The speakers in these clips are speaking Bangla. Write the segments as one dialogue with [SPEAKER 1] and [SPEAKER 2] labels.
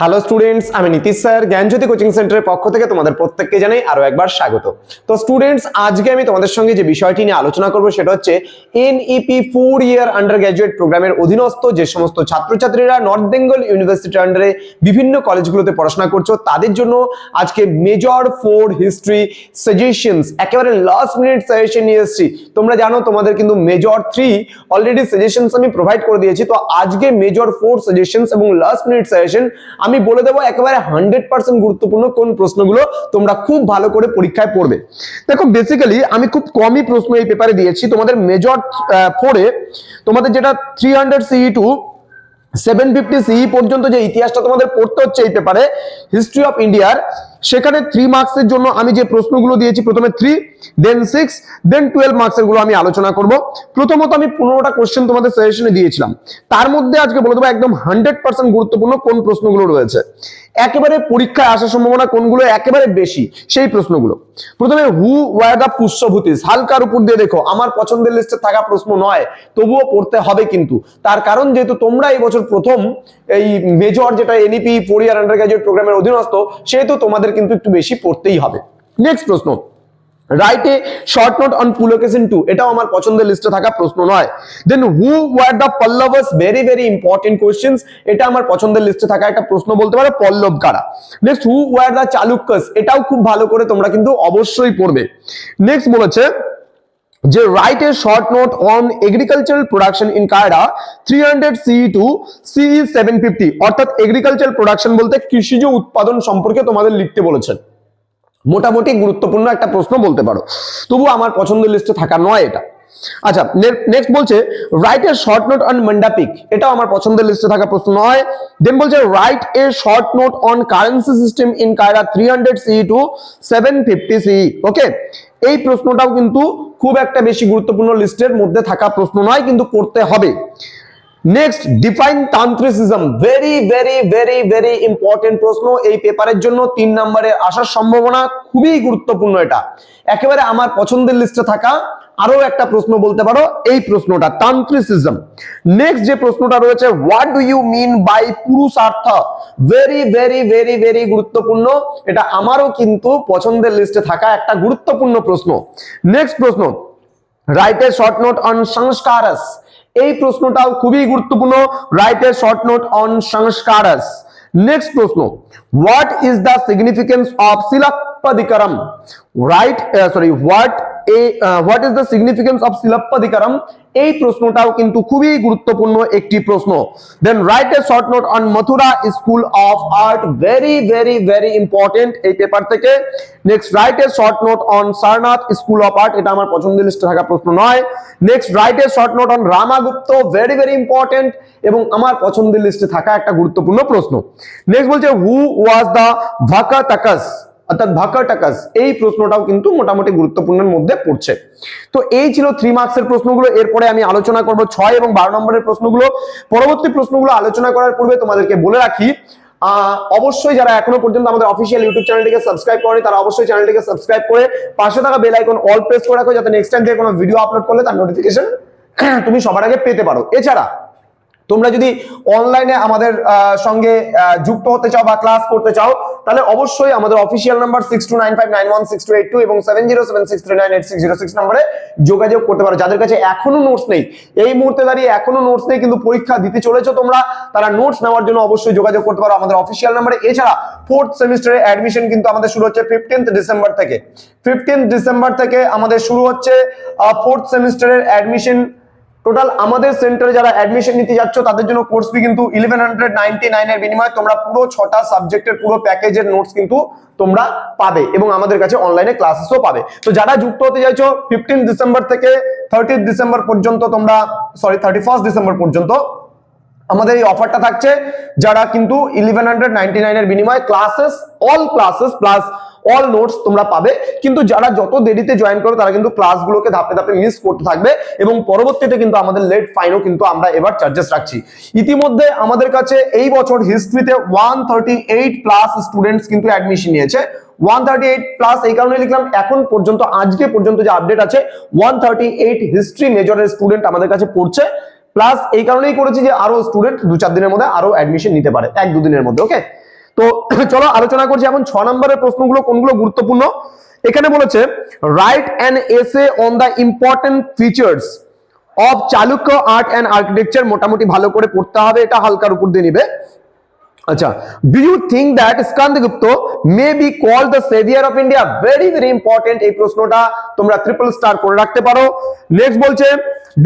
[SPEAKER 1] হ্যালো স্টুডেন্টস আমি নীতিশ স্যার, জ্ঞানজ্যোতি কোচিং সেন্টারের পক্ষ থেকে তোমাদের প্রত্যেককে জানাই আরও একবার স্বাগত। তো স্টুডেন্টস আজকে আমি তোমাদের সঙ্গে যে বিষয়টি নিয়ে আলোচনা করব সেটা হচ্ছে NEP four year undergraduate প্রোগ্রামের অধীনস্থ যে সমস্ত ছাত্রছাত্রীরা নর্থ বেঙ্গল ইউনিভার্সিটির আন্ডারে বিভিন্ন কলেজগুলোতে পড়াশোনা করছ, তাদের জন্য আজকে মেজর ফোর হিস্ট্রি সাজেশনস একেবারে লাস্ট মিনিট সাজেশন নিয়ে এসেছি। তোমরা জানো, তোমাদের কিন্তু মেজর থ্রি অলরেডি সাজেশনস আমি প্রোভাইড করে দিয়েছি। তো আজকে মেজর ফোর সাজেশনস এবং লাস্ট মিনিট সাজেশন আমি বলে দেবো একেবারে হান্ড্রেড পার্সেন্ট গুরুত্বপূর্ণ কোন প্রশ্নগুলো তোমরা খুব ভালো করে পরীক্ষায় পড়বে। দেখো বেসিক্যালি আমি খুব কমই প্রশ্ন এই পেপারে দিয়েছি। তোমাদের মেজর ফোরে তোমাদের যেটা three hundred CE to seven fifty CE পর্যন্ত যে ইতিহাসটা তোমাদের পড়তে হচ্ছে এই পেপারে হিস্ট্রি অফ ইন্ডিয়ার সেখানে থ্রি মার্কসের জন্য আমি যে প্রশ্নগুলো দিয়েছি, প্রথমে three then six then twelve মার্কসেরগুলো আমি আলোচনা করব। প্রথমত আমি পনেরোটা কোশ্চেন তোমাদের সাজেশনে দিয়েছিলাম। তার মধ্যে আজকে বলে দেবো একদম হান্ড্রেড পার্সেন্ট গুরুত্বপূর্ণ কোন প্রশ্নগুলো রয়েছে। একেবারে পরীক্ষায় আসার সম্ভাবনা কোনগুলো একেবারে বেশি, সেই প্রশ্নগুলো। প্রথমে হু ওয়ার দা পুষ্যভূতিস হালকার উপর দিয়ে দেখো, আমার পছন্দের লিস্টে থাকা প্রশ্ন নয়, তবুও পড়তে হবে কিন্তু। তার কারণ যেহেতু তোমরা এই বছর প্রথম, এই মেজর যেটা NEP four year undergraduate প্রোগ্রামের অধীনস্থ, সেহেতু তোমাদের কিন্তু একটু বেশি পড়তেই হবে। নেক্সট প্রশ্ন। Write a short note on Pulakeshin two এটাও আমার পছন্দের লিস্টে থাকা প্রশ্ন নয়। Then who were the Pallavas very very important question এটা আমার পছন্দের লিস্টে থাকা একটা প্রশ্ন বলতে পারো, পল্লব কারা? Next who were the Chalukyas এটাও খুব ভালো করে তোমরা কিন্তু অবশ্যই পড়বে। নেক্সট বলেছে যে write a short note on agricultural production in Kiara three hundred CE to CE seven fifty অর্থাৎ এগ্রিকালচারাল প্রোডাকশন বলতে কৃষিজ উৎপাদন সম্পর্কে তোমাদের লিখতে বলেছেন। মোটামুটি গুরুত্বপূর্ণ একটা প্রশ্ন বলতে পারো। তবু আমার পছন্দের লিস্টে থাকা নয় এটা। আচ্ছা নেক্সট বলছে write a short note on Mandapika এটাও আমার পছন্দের লিস্টে থাকা প্রশ্ন নয়। দেন বলছে write a short note on currency system in Kiara three hundred CE to seven fifty CE okay এই প্রশ্নটাও কিন্তু খুব একটা বেশি গুরুত্বপূর্ণ লিস্টের মধ্যে থাকা প্রশ্ন নয়, কিন্তু করতে হবে। Next define tantricism very very very very important প্রশ্ন এই পেপারের জন্য। তিন নম্বরে আসার সম্ভাবনা খুবই গুরুত্বপূর্ণ এটা। একেবারে আমার পছন্দের লিস্টে থাকা আরও একটা প্রশ্ন বলতে পারো, এই প্রশ্নটা, তান্ত্রিসিজম। নেক্সট যে প্রশ্নটা রয়েছে what do you mean by purushartha? Very very very very গুরুত্বপূর্ণ। এটা আমারও কিন্তু পছন্দের লিস্টে থাকা একটা গুরুত্বপূর্ণ প্রশ্ন। নেক্সট প্রশ্ন write a short note on samskaras. এই প্রশ্নটাও খুবই গুরুত্বপূর্ণ write a short note on samskaras. Next প্রশ্ন what is the significance of Silappadikaram right sorry what a what is the significance of Silappadikaram এই প্রশ্নটাও কিন্তু খুবই গুরুত্বপূর্ণ একটি প্রশ্ন। Then write a short note on Mathura school of art very very very important এই পেপার থেকে। Next write a short note on Sarnath school of art এটা আমার পছন্দের লিস্টে থাকা প্রশ্ন নয়। Next write a short note on Ramagupta very very important এবং আমার পছন্দের লিস্টে থাকা একটা গুরুত্বপূর্ণ প্রশ্ন। নেক্সট বলছে হু ওয়াজ দ্য ভাকা তাকাস অর্থাৎ ভাকাটাকাস, এই প্রশ্নটাও কিন্তু মোটামুটি গুরুত্বপূর্ণের মধ্যে পড়ছে। তো এই ছিল থ্রি মার্কসের প্রশ্নগুলো, এরপরে আমি আলোচনা করব ছয় এবং বারো নম্বরের প্রশ্নগুলো। পরবর্তী প্রশ্নগুলো আলোচনা করার পূর্বে তোমাদেরকে বলে রাখি অবশ্যই যারা এখনও পর্যন্ত আমাদের অফিসিয়াল ইউটিউব চ্যানেলটিকে সাবস্ক্রাইব করেনি, তারা অবশ্যই চ্যানেলটিকে সাবস্ক্রাইব করে পাশে থাকা বেল আইকন অল প্রেস করে রাখো, যাতে নেক্সট টাইম থেকে কোনো ভিডিও আপলোড করলে তার নোটিফিকেশন তুমি সবার আগে পেতে পারো। এছাড়া, তোমরা যদি অনলাইনে আমাদের সঙ্গে যুক্ত হতে চাও বা ক্লাস করতে চাও তাহলে অবশ্যই আমাদের official number six two nine five nine one six two eight two এবং seven zero seven six three nine eight six zero six নম্বরে যোগাযোগ করতে পারো। যাদের কাছে এখনও নোটস নেই, এই মুহূর্তে দাঁড়িয়ে এখনও নোটস নেই, কিন্তু পরীক্ষা দিতে চলেছো তোমরা, তারা নোটস নেওয়ার জন্য অবশ্যই যোগাযোগ করতে পারো আমাদের অফিসিয়াল নাম্বারে এছাড়া ফোর্থ সেমিস্টারের অ্যাডমিশন কিন্তু আমাদের শুরু হচ্ছে ফিফটিন্থ ডিসেম্বর থেকে। ফিফটিন্থ ডিসেম্বর থেকে আমাদের শুরু হচ্ছে ফোর্থ সেমিস্টারের অ্যাডমিশন টোটাল আমাদের সেন্টারে যারা অ্যাডমিশন নিতে যাচ্ছ, তাদের জন্য কোর্স ফি কিন্তু ইলেভেন হান্ড্রেড নাইনটি নাইনের বিনিময়ে তোমরা পুরো ছটা সাবজেক্টের পুরো প্যাকেজের নোটস কিন্তু তোমরা পাবে এবং আমাদের কাছে অনলাইনে ক্লাসেসও পাবে। তো যারা যুক্ত হতে চাইছো ফিফটিন ডিসেম্বর থেকে থার্টি ডিসেম্বর পর্যন্ত তোমরা সরি থার্টি ফার্স্ট ডিসেম্বর পর্যন্ত আমাদের এই অফারটা থাকছে। যারা কিন্তু ইলেভেন হান্ড্রেড নাইনটি নাইনের বিনিময়ে classes all classes plus all notes তোমরা পাবে। কিন্তু যারা যত দেরিতে জয়েন করো, তারা কিন্তু ক্লাসগুলোকে ধাপে ধাপে মিস করতে থাকবে এবং পরবর্তীতে কিন্তু আমাদের লেট ফাইনও কিন্তু আমরা এবার চার্জেস রাখছি। ইতিমধ্যে আমাদের কাছে এই বছর হিস্ট্রিতে one thirty eight plus students কিন্তু অ্যাডমিশন নিয়েছে। ওয়ান থার্টি এইট প্লাস এই কারণে লিখলাম, এখন পর্যন্ত, আজকে পর্যন্ত যে আপডেট আছে ওয়ান থার্টি এইট হিস্ট্রি মেজরের স্টুডেন্ট আমাদের কাছে পড়ছে। প্লাস এই কারণেই করেছি যে আরও স্টুডেন্ট দু চার দিনের মধ্যে আরও অ্যাডমিশন নিতে পারে এক দুদিনের মধ্যে ওকে তো চলো আলোচনা করছি এখন ছ নম্বরের প্রশ্নগুলো, কোনগুলো গুরুত্বপূর্ণ? এখানে বলেছে write an essay on the important features of Chalukya art and architecture মোটামুটি ভালো করে পড়তে হবে, এটা হালকার উপর দিয়ে নিবে। আচ্ছা do you think that Skandagupta may be call the saviour of India very very important এই প্রশ্নটা তোমরা ট্রিপল স্টার করে রাখতে পারো। নেক্সট বলছে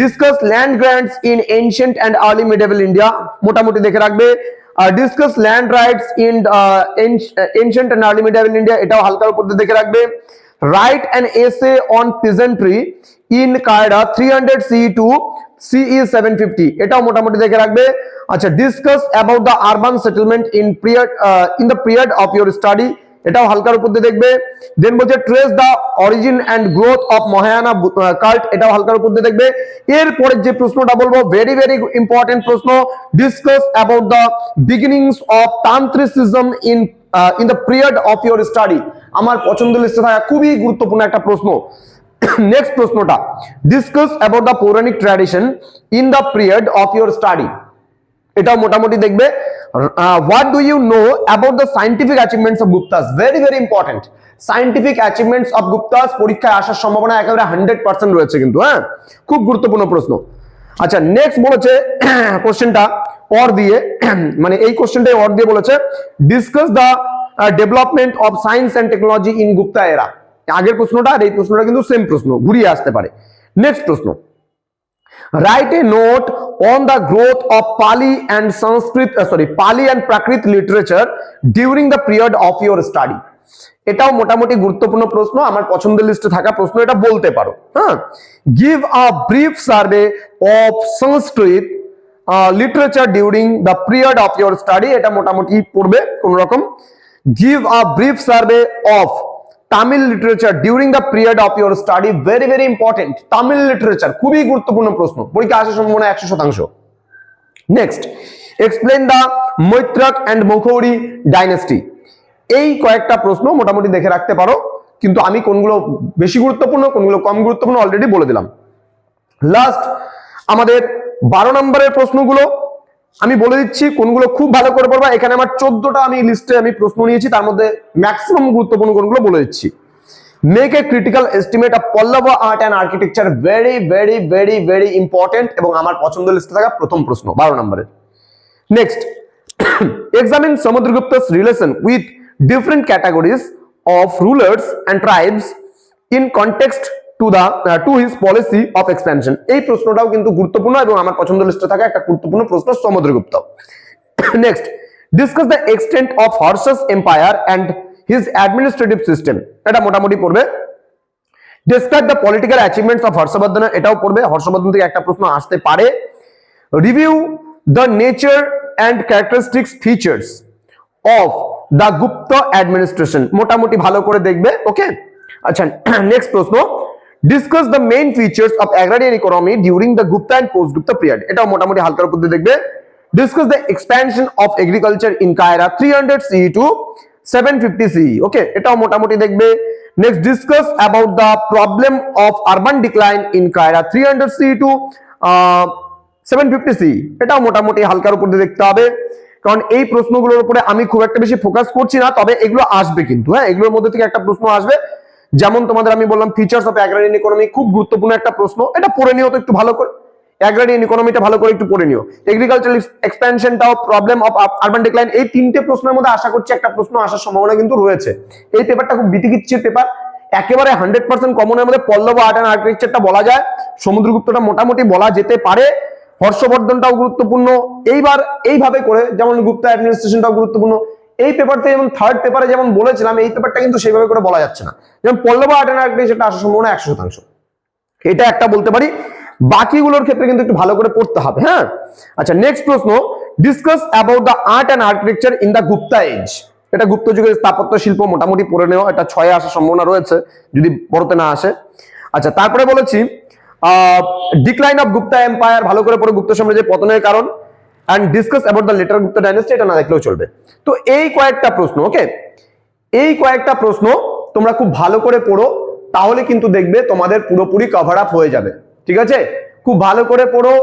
[SPEAKER 1] discuss land grants in ancient and early medieval India মোটামুটি দেখে রাখবে discuss land rights in ancient and early medieval India এটাও হালকার উপর দিয়ে দেখে রাখবে write an essay on peasantry in Kiara three hundred C to CE seven fifty এটাও মোটামুটি দেখে রাখবে আচ্ছা discuss about the urban settlement in period in the period of your study এটাও হালকার উপর দিয়ে দেখবে। দেন বলছে trace the origin and growth of Mahayana cult এটাও হালকার উপর দিয়ে দেখবে। এরপরে যে প্রশ্নটা বলব ভেরি ভেরি ইম্পর্টেন্ট প্রশ্ন discuss about the beginnings of tantricism in in the period of your study আমার পছন্দ লিস্টে থাকা খুবই গুরুত্বপূর্ণ একটা প্রশ্ন। নেক্সট প্রশ্নটা discuss about the Pauranic tradition in the period of your study এটাও মোটামুটি দেখবে। What do you know about the scientific achievements of Guptas very very important scientific achievements of Guptas পরীক্ষায় আসার সম্ভাবনা একেবারে হান্ড্রেড পার্সেন্ট রয়েছে কিন্তু হ্যাঁ? খুব গুরুত্বপূর্ণ প্রশ্ন। আচ্ছা নেক্সট বলেছে কোশ্চেনটা অর দিয়ে মানে এই কোশ্চেনটাই অর দিয়ে বলেছে discuss the development of science and technology in Gupta এরা আগের প্রশ্নটা আর এই প্রশ্নটা কিন্তু সেম প্রশ্ন, ঘুরিয়ে আসতে পারে। নেক্সট প্রশ্ন। Write a note on the growth of Pali and Sanskrit, uh, sorry, Pali and Prakrit literature during the period of your study. এটাও মোটামুটি গুরুত্বপূর্ণ প্রশ্ন আমার পছন্দের লিস্টে থাকা প্রশ্ন এটা বলতে পারো। হ্যাঁ? Give a brief survey of Sanskrit literature during the period of your study এটা মোটামুটি পড়বে কোন রকম give a brief survey of Tamil literature during the period of your study very very important Tamil literature খুবই গুরুত্বপূর্ণ প্রশ্ন। পরীক্ষা আসার সম্ভাবনা একশো শতাংশ। Next explain the Maitraka and Maukhari dynasty এই কয়েকটা প্রশ্ন মোটামুটি দেখে রাখতে পারো, কিন্তু আমি কোনগুলো বেশি গুরুত্বপূর্ণ, কোনগুলো কম গুরুত্বপূর্ণ অলরেডি বলে দিলাম। লাস্ট আমাদের বারো নম্বরের প্রশ্নগুলো। আমি বলে দিচ্ছি কোনগুলো খুব ভালো করে পড়বা। এখানে আমার চোদ্দটা আমি লিস্টে আমি প্রশ্ন নিয়েছি, তার মধ্যে ম্যাক্সিমাম গুরুত্বপূর্ণ কোনগুলো বলে দিচ্ছি। Make a critical estimate of Pallava art and architecture very very very very important এবং আমার পছন্দ লিস্টে থাকা প্রথম প্রশ্ন, বারো নম্বরের। Next examine Samudragupta's relation with different categories of rulers and tribes in context the uh, to his policy of expansion. এই প্রশ্নটাও কিন্তু গুরুত্বপূর্ণ এবং আমার পছন্দ লিস্টে থাকা একটা গুরুত্বপূর্ণ প্রশ্ন Samudragupta. Next discuss the extent of Harsha's empire and his administrative system এটা মোটামুটি পড়বে। Describe the political achievements of Harshavardhana এটাও পড়বে। হর্ষবর্ধন থেকে একটা প্রশ্ন আসতে পারে। Review the nature and characteristics features of the Gupta administration মোটামুটি ভালো করে দেখবে ওকে আচ্ছা নেক্সট প্রশ্ন। Discuss the main features of agrarian economy during the Gupta and post Gupta period এটাও মোটামুটি হালকার উপর দেখবে। Discuss the expansion of agriculture in Kiara three hundred C to seven fifty C okay এটাও মোটামুটি দেখবে। Next discuss about the problem of urban decline in Kiara three hundred C to seven fifty C এটাও মোটামুটি হালকার উপর দিয়ে দেখতে হবে। কারণ এই প্রশ্নগুলোর উপরে আমি খুব একটা বেশি ফোকাস করছি না, তবে এগুলো আসবে কিন্তু হ্যাঁ? এগুলোর মধ্যে থেকে একটা প্রশ্ন আসবে। যেমন তোমাদের আমি বললাম ফিচার্স অফ অ্যাগ্রারিয়ান ইকোনমি খুব গুরুত্বপূর্ণ একটা প্রশ্ন। এটা পড়ে নিও তো একটু ভালো করে। অ্যাগ্রারিয়ান ইকোনমিটা ভালো করে একটু পড়ে নিও। এগ্রিকালচারাল এক্সপ্যানশনটাও প্রবলেম অফ আরবান ডিক্লাইন এই তিনটে প্রশ্নের মধ্যে আশা করছি একটা প্রশ্ন আসার সম্ভাবনা কিন্তু রয়েছে। এই পেপারটা খুব বিতিকিচ্ছির পেপার একেবারে হান্ড্রেড পার্সেন্ট কমনের মধ্যে পল্লব আর্ট অ্যান্ড আর্কিটেকচারটা বলা যায়। সমুদ্রগুপ্তটা মোটামুটি বলা যেতে পারে। হর্ষবর্ধনটাও গুরুত্বপূর্ণ। এইবার এইভাবে করে, যেমন গুপ্তা অ্যাডমিনিস্ট্রেশনটাও গুরুত্বপূর্ণ। এই পেপারতে যেমন থার্ড পেপারে যেমন বলেছিলাম, এই পেপারটা কিন্তু সেইভাবে করে বলা যাচ্ছে না। যেমন পল্লব আর্ট অ্যান্ড আর্কিটেকচারটা আসার সম্ভাবনা একশো শতাংশ। এটা একটা বলতে পারি। বাকিগুলোর ক্ষেত্রে কিন্তু একটু ভালো করে পড়তে হবে হ্যাঁ? আচ্ছা নেক্সট প্রশ্ন। Discuss about the art and architecture in the Gupta age এটা গুপ্ত যুগের স্থাপত্য শিল্প মোটামুটি পড়ে নেওয়া, এটা ছয়ে আসার সম্ভাবনা রয়েছে, যদি পড়তে না আসে। আচ্ছা তারপরে বলেছি ডিক্লাইন অফ গুপ্তা এম্পায়ার ভালো করে পড়ে, গুপ্ত সাম্রাজ্যের পতনের কারণ। And discuss about the later Gupta dynasty এটা না দেখলেও চলবে। তো এই কয়েকটা প্রশ্ন ওকে এই কয়েকটা প্রশ্ন তোমরা খুব ভালো করে পড়ো, তাহলে কিন্তু দেখবে তোমাদের পুরোপুরি কভার আপ হয়ে যাবে। ঠিক আছে? খুব ভালো করে পড়ো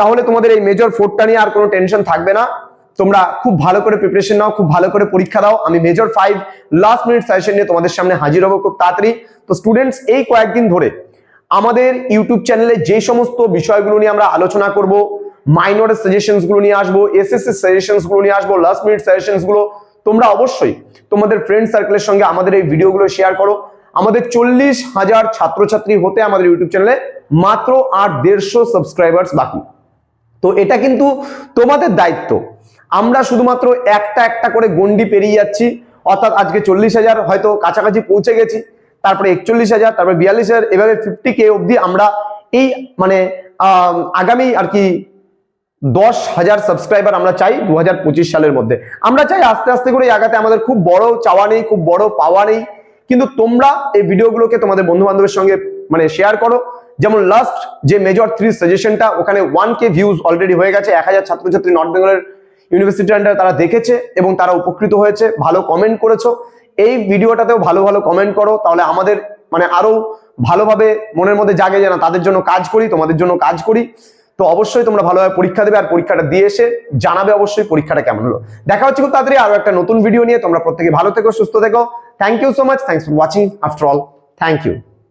[SPEAKER 1] তাহলে তোমাদের এই মেজর ফোরটা নিয়ে আর কোনো টেনশন থাকবে না। তোমরা খুব ভালো করে প্রিপারেশন নাও, খুব ভালো করে পরীক্ষা দাও। আমি major five last minute suggestion নিয়ে তোমাদের সামনে হাজির হব খুব তাড়াতাড়ি। তো স্টুডেন্টস এই কয়েকদিন ধরে আমাদের ইউটিউব চ্যানেলে যে সমস্ত বিষয়গুলো নিয়ে আমরা আলোচনা করব মাইনরের সাজেশনসগুলো নিয়ে আসব এসএসসি সাজেশনসগুলো নিয়ে আসব লাস্ট মিনিট সাজেশনসগুলো তোমরা অবশ্যই তোমাদের ফ্রেন্ড সার্কেলের সঙ্গে আমাদের এই ভিডিওগুলো শেয়ার করো। আমাদের চল্লিশ হাজার ছাত্রছাত্রী হতে আমাদের ইউটিউব চ্যানেলে মাত্র আর দেড়শো সাবস্ক্রাইবার্স বাকি। তো এটা কিন্তু তোমাদের দায়িত্ব। আমরা শুধুমাত্র একটা একটা করে গন্ডি পেরিয়ে যাচ্ছি, অর্থাৎ আজকে চল্লিশ হাজার হয়তো কাছাকাছি পৌঁছে গেছি, তারপরে একচল্লিশ হাজার, তারপরে বিয়াল্লিশ হাজার, এভাবে ফিফটি কে অবধি আমরা এই মানে আগামী আর কি দশ হাজার সাবস্ক্রাইবার আমরা চাই দু সালের মধ্যে। আমরা চাই আস্তে আস্তে করে আগাতে আমাদের খুব বড় চাওয়া নেই, খুব বড় পাওয়া নেই। কিন্তু তোমরা এই ভিডিওগুলোকে তোমাদের বন্ধু বান্ধবের সঙ্গে মানে শেয়ার করো। যেমন লাস্ট যে মেজর থ্রি সাজেশনটা ওখানে ওয়ান কে ভিউজ অলরেডি হয়ে গেছে, এক হাজার ছাত্রছাত্রী নর্থ বেঙ্গলের ইউনিভার্সিটি আন্ডার তারা দেখেছে এবং তারা উপকৃত হয়েছে, ভালো কমেন্ট করেছ। এই ভিডিওটাতেও ভালো ভালো কমেন্ট করো, তাহলে আমাদের মানে আরও ভালোভাবে মনের মধ্যে জাগে যেন তাদের জন্য কাজ করি, তোমাদের জন্য কাজ করি। তো অবশ্যই তোমরা ভালোভাবে পরীক্ষা দেবে আর পরীক্ষাটা দিয়ে এসে জানাবে অবশ্যই পরীক্ষাটা কেমন হলো। দেখা হচ্ছে খুব তাড়াতাড়ি আরও একটা নতুন ভিডিও নিয়ে। তোমরা প্রত্যেকে ভালো থেকো, সুস্থ থেকো। Thank you so much thanks for watching after all thank you